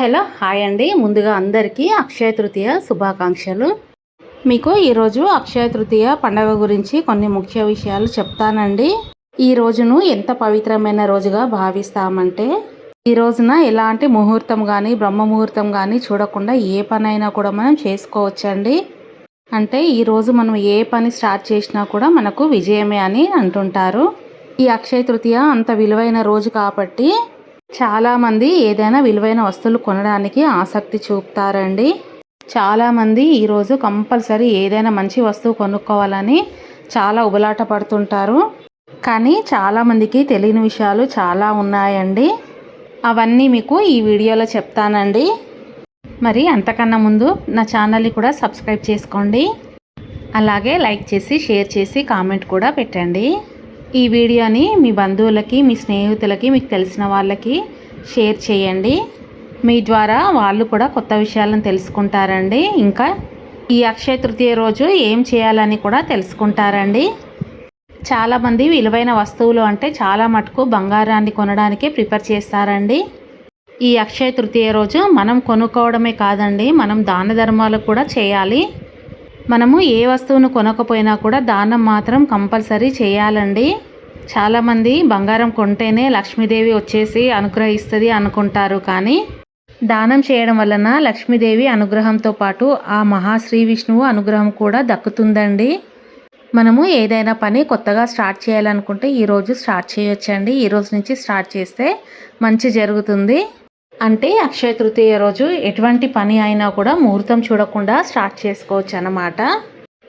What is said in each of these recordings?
Hello hi అండి. ముందుగా అందరికీ అక్షయ తృతీయ శుభాకాంక్షలు. మీకు ఈరోజు అక్షయ తృతీయ పండగ గురించి కొన్ని ముఖ్య విషయాలు చెప్తానండి. ఈ రోజును ఎంత పవిత్రమైన రోజుగా భావిస్తామంటే ఈ రోజున ఎలాంటి ముహూర్తం కానీ బ్రహ్మ ముహూర్తం కానీ చూడకుండా ఏ పనైనా కూడా మనం చేసుకోవచ్చండి. అంటే ఈరోజు మనం ఏ పని స్టార్ట్ చేసినా కూడా మనకు విజయమే అని అంటుంటారు. ఈ అక్షయ తృతీయ అంత విలువైన రోజు కాబట్టి చాలామంది ఏదైనా విలువైన వస్తువులు కొనడానికి ఆసక్తి చూపుతారండి. చాలామంది ఈరోజు కంపల్సరీ ఏదైనా మంచి వస్తువు కొనుక్కోవాలని చాలా ఉబలాట పడుతుంటారు. కానీ చాలామందికి తెలియని విషయాలు చాలా ఉన్నాయండి. అవన్నీ మీకు ఈ వీడియోలో చెప్తానండి. మరి అంతకన్నా ముందు నా ఛానల్ని కూడా సబ్స్క్రైబ్ చేసుకోండి. అలాగే లైక్ చేసి షేర్ చేసి కామెంట్ కూడా పెట్టండి. ఈ వీడియోని మీ బంధువులకి మీ స్నేహితులకి మీకు తెలిసిన వాళ్ళకి షేర్ చేయండి. మీ ద్వారా వాళ్ళు కూడా కొత్త విషయాలను తెలుసుకుంటారండి. ఇంకా ఈ అక్షయ తృతీయ రోజు ఏం చేయాలని కూడా తెలుసుకుంటారండి. చాలామంది విలువైన వస్తువులు అంటే చాలా మటుకు బంగారాన్ని కొనడానికి ప్రిపేర్ చేస్తారండి. ఈ అక్షయ తృతీయ రోజు మనం కొనుక్కోవడమే కాదండి మనం దాన ధర్మాలు కూడా చేయాలి. మనము ఏ వస్తువును కొనకపోయినా కూడా దానం మాత్రం కంపల్సరీ చేయాలండి. చాలామంది బంగారం కొంటేనే లక్ష్మీదేవి వచ్చేసి అనుగ్రహిస్తుంది అనుకుంటారు కానీ దానం చేయడం వలన లక్ష్మీదేవి అనుగ్రహంతో పాటు ఆ మహాశ్రీ విష్ణువు అనుగ్రహం కూడా దక్కుతుందండి. మనము ఏదైనా పని కొత్తగా స్టార్ట్ చేయాలనుకుంటే ఈరోజు స్టార్ట్ చేయొచ్చండి. ఈ రోజు నుంచి స్టార్ట్ చేస్తే మంచి జరుగుతుంది. అంటే అక్షయ తృతీయ రోజు ఎటువంటి పని అయినా కూడా ముహూర్తం చూడకుండా స్టార్ట్ చేసుకోవచ్చు అన్నమాట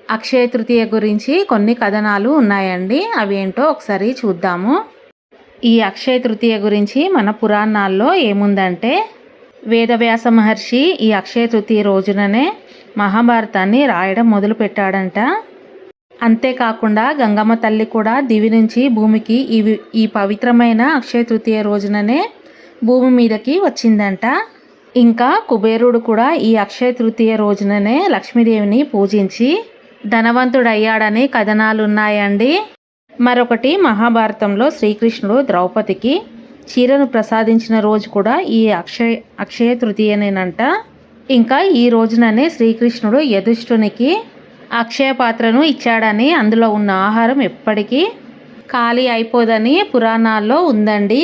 అక్షయ తృతీయ గురించి కొన్ని కథనాలు ఉన్నాయండి. అవి ఏంటో ఒకసారి చూద్దాము. ఈ అక్షయ తృతీయ గురించి మన పురాణాల్లో ఏముందంటే వేదవ్యాస మహర్షి ఈ అక్షయ తృతీయ రోజుననే మహాభారతాన్ని రాయడం మొదలుపెట్టాడంట. అంతేకాకుండా గంగమ్మ తల్లి కూడా దివి నుంచి భూమికి ఈ ఈ పవిత్రమైన అక్షయ తృతీయ రోజుననే భూమి మీదకి వచ్చిందంట. ఇంకా కుబేరుడు కూడా ఈ అక్షయ తృతీయ రోజుననే లక్ష్మీదేవిని పూజించి ధనవంతుడయ్యాడని కథనాలున్నాయండి మరొకటి మహాభారతంలో శ్రీకృష్ణుడు ద్రౌపదికి చీరను ప్రసాదించిన రోజు కూడా ఈ అక్షయ అక్షయ తృతీయనేనంట. ఇంకా ఈ రోజుననే శ్రీకృష్ణుడు యధుష్ఠునికి అక్షయ పాత్రను ఇచ్చాడని అందులో ఉన్న ఆహారం ఎప్పటికీ ఖాళీ అయిపోదని పురాణాల్లో ఉందండి.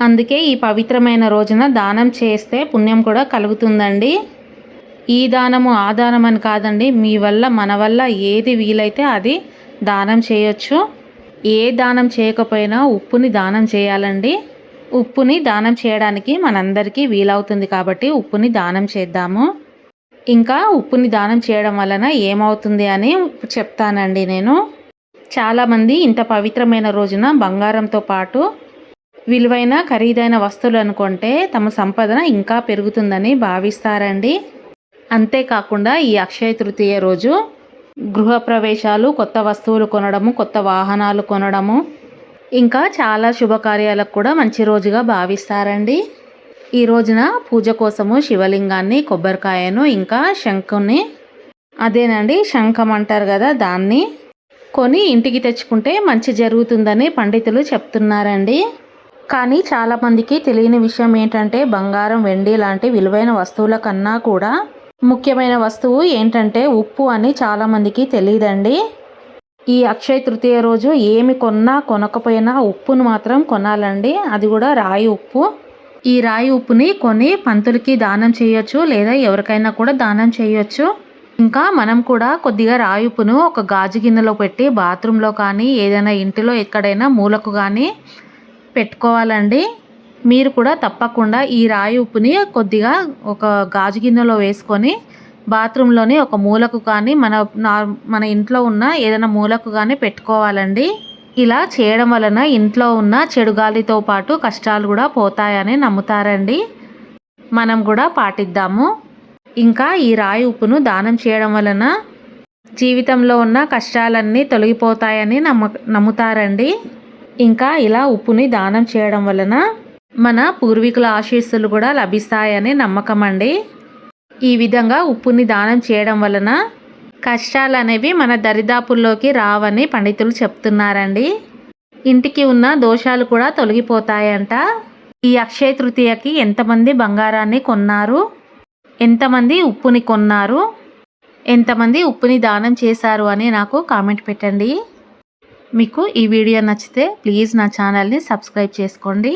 అందుకే ఈ పవిత్రమైన రోజున దానం చేస్తే పుణ్యం కూడా కలుగుతుందండి. ఈ దానము ఆ దానం అని కాదండి మీ వల్ల మన వల్ల ఏది వీలైతే అది దానం చేయొచ్చు. ఏ దానం చేయకపోయినా ఉప్పుని దానం చేయాలండి. ఉప్పుని దానం చేయడానికి మనందరికీ వీలవుతుంది కాబట్టి ఉప్పుని దానం చేద్దాము. ఇంకా ఉప్పుని దానం చేయడం వలన ఏమవుతుంది అని చెప్తానండి నేను. చాలామంది ఇంత పవిత్రమైన రోజున బంగారంతో పాటు విలువైన ఖరీదైన వస్తువులు అనుకుంటే తమ సంపదన ఇంకా పెరుగుతుందని భావిస్తారండి. అంతేకాకుండా ఈ అక్షయ తృతీయ రోజు గృహప్రవేశాలు కొత్త వస్తువులు కొనడము కొత్త వాహనాలు కొనడము ఇంకా చాలా శుభకార్యాలకు కూడా మంచి రోజుగా భావిస్తారండి. ఈ రోజున పూజ కోసము శివలింగాన్ని కొబ్బరికాయను ఇంకా శంఖుని అదేనండి శంఖం అంటారు కదా దాన్ని కొని ఇంటికి తెచ్చుకుంటే మంచి జరుగుతుందని పండితులు చెప్తున్నారండి. కానీ చాలామందికి తెలియని విషయం ఏంటంటే బంగారం వెండి లాంటి విలువైన వస్తువుల కన్నా కూడా ముఖ్యమైన వస్తువు ఏంటంటే ఉప్పు అని చాలామందికి తెలియదండి. ఈ అక్షయ తృతీయ రోజు ఏమి కొన్నా కొనకపోయినా ఉప్పును మాత్రం కొనాలండి. అది కూడా రాయి ఉప్పు. ఈ రాయి ఉప్పుని కొని పంతులకి దానం చేయొచ్చు లేదా ఎవరికైనా కూడా దానం చేయొచ్చు. ఇంకా మనం కూడా కొద్దిగా రాయి ఉప్పును ఒక గాజు గిన్నెలో పెట్టి బాత్రూంలో కానీ ఏదైనా ఇంటిలో ఎక్కడైనా మూలకు కానీ పెట్టుకోవాలండి. మీరు కూడా తప్పకుండా ఈ రాయి ఉప్పుని కొద్దిగా ఒక గాజు గిన్నెలో వేసుకొని బాత్రూంలోని ఒక మూలకు కానీ మన మన ఇంట్లో ఉన్న ఏదైనా మూలకు కానీ పెట్టుకోవాలండి. ఇలా చేయడం వలన ఇంట్లో ఉన్న చెడు గాలితో పాటు కష్టాలు కూడా పోతాయని నమ్ముతారండి. మనం కూడా పాటిద్దాము. ఇంకా ఈ రాయి ఉప్పును దానం చేయడం వలన జీవితంలో ఉన్న కష్టాలన్నీ తొలగిపోతాయని నమ్మ నమ్ముతారండి. ఇంకా ఇలా ఉప్పుని దానం చేయడం వలన మన పూర్వీకుల ఆశీస్సులు కూడా లభిస్తాయని నమ్మకం అండి. ఈ విధంగా ఉప్పుని దానం చేయడం వలన కష్టాలు అనేవి మన దరిదాపుల్లోకి రావని పండితులు చెప్తున్నారండి. ఇంటికి ఉన్న దోషాలు కూడా తొలగిపోతాయంట. ఈ అక్షయ తృతీయకి ఎంతమంది బంగారాన్ని కొన్నారు? ఎంతమంది ఉప్పుని కొన్నారు? ఎంతమంది ఉప్పుని దానం చేశారు అని నాకు కామెంట్ పెట్టండి. మీకు ఈ వీడియో నచ్చితే ప్లీజ్ నా ఛానల్ని సబ్స్క్రైబ్ చేసుకోండి.